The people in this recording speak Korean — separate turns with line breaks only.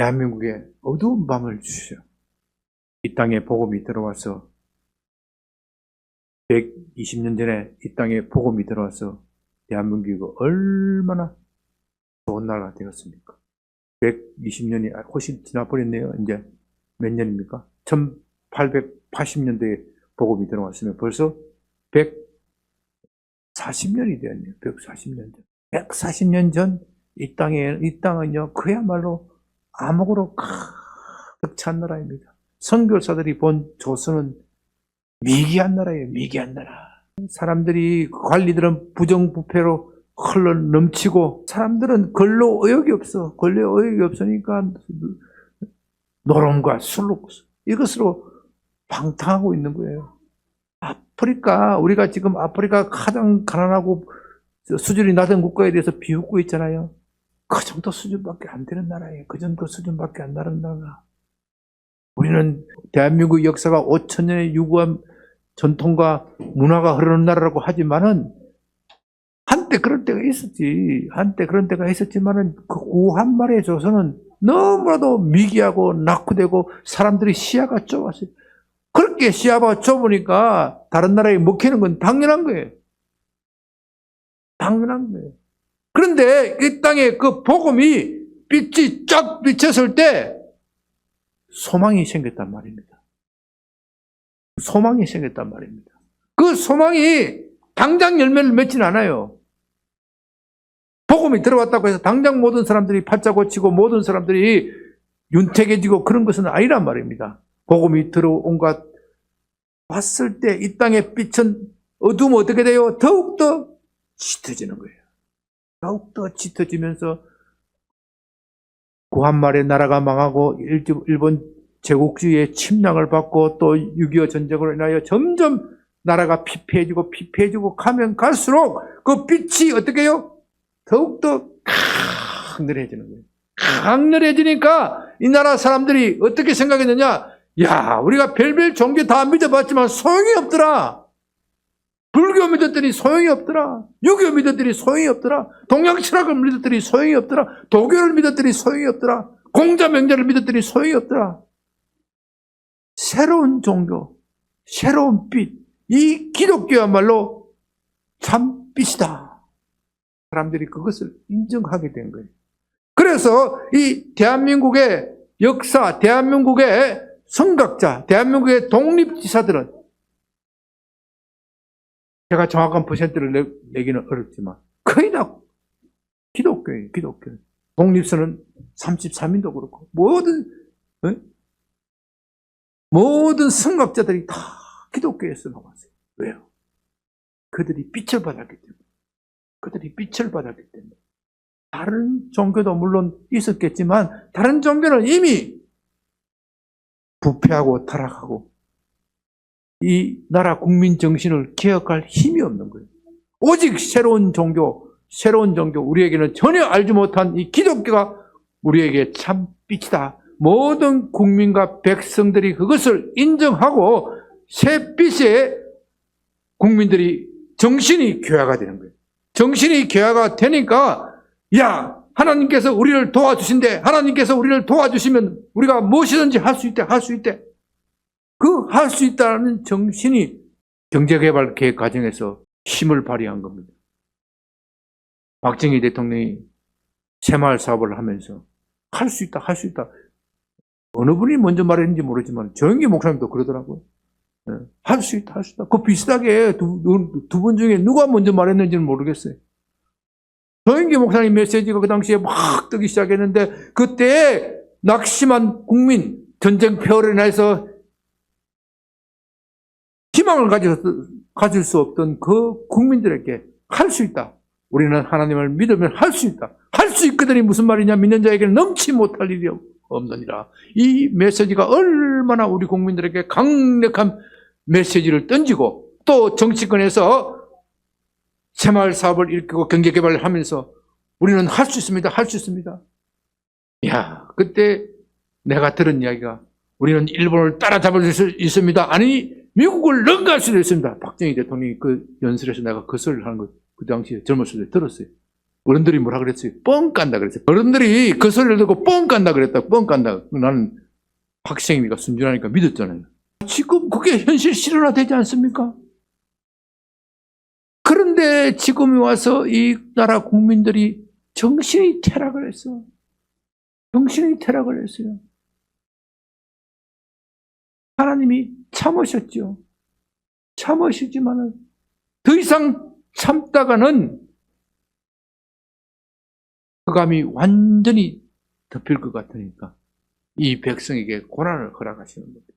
대한민국에 어두운 밤을 주시오. 이 땅에 복음이 들어와서 120년 전에 이 땅에 복음이 들어와서 대한민국이 얼마나 좋은 나라가 되었습니까? 120년이 훨씬 지나버렸네요. 이제 몇 년입니까? 1880년대에 복음이 들어왔으면 벌써 140년이 되었네요. 140년 전. 140년 전 이 땅에, 이 땅은요, 그야말로 암흑으로 가득 찬 나라입니다. 선교사들이 본 조선은 미개한 나라예요, 미개한 나라. 사람들이, 관리들은 부정부패로 흘러 넘치고, 사람들은 권로 의욕이 없어. 권로 의욕이 없으니까, 노름과 술로, 이것으로 방탕하고 있는 거예요. 아프리카, 우리가 지금 아프리카 가장 가난하고 수준이 낮은 국가에 대해서 비웃고 있잖아요. 그 정도 수준밖에 안 되는 나라예요. 그 정도 수준밖에 안 나는 나라. 우리는 대한민국 역사가 5천 년의 유구한 전통과 문화가 흐르는 나라라고 하지만은 한때 그런 때가 있었지. 한때 그런 때가 있었지만은 그 우한말의 조선은 너무나도 미개하고 낙후되고 사람들이 시야가 좁았어요. 그렇게 시야가 좁으니까 다른 나라에 먹히는 건 당연한 거예요. 당연한 거예요. 그런데 이 땅에 그 복음이 빛이 쫙 비쳤을 때 소망이 생겼단 말입니다. 소망이 생겼단 말입니다. 그 소망이 당장 열매를 맺진 않아요. 복음이 들어왔다고 해서 당장 모든 사람들이 팔자 고치고 모든 사람들이 윤택해지고 그런 것은 아니란 말입니다. 복음이 들어온 것 봤을 때 이 땅의 빛은 어두우면 어떻게 돼요? 더욱더 짙어지는 거예요. 더욱더 짙어지면서 구한말의 나라가 망하고 일- 일본 제국주의의 침략을 받고 또 6.25 전쟁으로 인하여 점점 나라가 피폐해지고 피폐해지고 가면 갈수록 그 빛이 어떻게 해요? 더욱더 강렬해지는 거예요. 강렬해지니까 이 나라 사람들이 어떻게 생각했느냐? 야, 우리가 별별 종교 다 믿어봤지만 소용이 없더라. 불교 믿었더니 소용이 없더라. 유교 믿었더니 소용이 없더라. 동양 철학을 믿었더니 소용이 없더라. 도교를 믿었더니 소용이 없더라. 공자 명제를 믿었더니 소용이 없더라. 새로운 종교, 새로운 빛, 이 기독교야말로 참 빛이다. 사람들이 그것을 인정하게 된 거예요. 그래서 이 대한민국의 역사, 대한민국의 성각자, 대한민국의 독립지사들은 제가 정확한 퍼센트를 내, 내기는 어렵지만 거의 다 기독교예요, 기독교. 독립선은 33인도 그렇고 모든 어? 모든 성각자들이 다 기독교에서 나왔어요. 왜요? 그들이 빛을 받았기 때문에. 그들이 빛을 받았기 때문에. 다른 종교도 물론 있었겠지만 다른 종교는 이미 부패하고 타락하고 이 나라 국민 정신을 개혁할 힘이 없는 거예요. 오직 새로운 종교, 새로운 종교, 우리에게는 전혀 알지 못한 이 기독교가 우리에게 참 빛이다. 모든 국민과 백성들이 그것을 인정하고 새 빛에 국민들이 정신이 교화가 되는 거예요. 정신이 교화가 되니까 야 하나님께서 우리를 도와주신대 하나님께서 우리를 도와주시면 우리가 무엇이든지 할 수 있대 할 수 있대 그 할 수 있다는 정신이 경제개발 계획 과정에서 힘을 발휘한 겁니다. 박정희 대통령이 새마을 사업을 하면서 할 수 있다 할 수 있다 어느 분이 먼저 말했는지 모르지만 조영기 목사님도 그러더라고요. 예, 할수 있다 할 수 있다 그 비슷하게 두분 중에 누가 먼저 말했는지는 모르겠어요. 조영기 목사님 메시지가 그 당시에 막 뜨기 시작했는데 그때 낙심한 국민 전쟁 폐허로 인해서 희망을 가질, 수 없던 그 국민들에게 할 수 있다. 우리는 하나님을 믿으면 할 수 있다. 할 수 있거든이 무슨 말이냐 믿는 자에게는 넘치 못할 일이 없느니라. 이 메시지가 얼마나 우리 국민들에게 강력한 메시지를 던지고 또 정치권에서 새마을 사업을 일으키고 경제 개발을 하면서 우리는 할 수 있습니다. 할 수 있습니다. 야, 그때 내가 들은 이야기가 우리는 일본을 따라잡을 수 있습니다. 아니, 미국을 능가할 수도 있습니다. 박정희 대통령이 그 연설에서 내가 그 소리를 하는 거 그 당시에 젊었을 때 들었어요. 어른들이 뭐라 그랬어요? 뻥 깐다 그랬어요. 어른들이 그 소리를 듣고 뻥 깐다 그랬다. 뻥 깐다. 나는 학생이니까 순진하니까 믿었잖아요. 지금 그게 현실 실현화 되지 않습니까? 그런데 지금 와서 이 나라 국민들이 정신이 퇴락을 했어. 정신이 퇴락을 했어요. 하나님이 참으셨죠. 참으시지만은 더 이상 참다가는 그 감이 완전히 덮일 것 같으니까 이 백성에게 고난을 허락하시는 겁니다.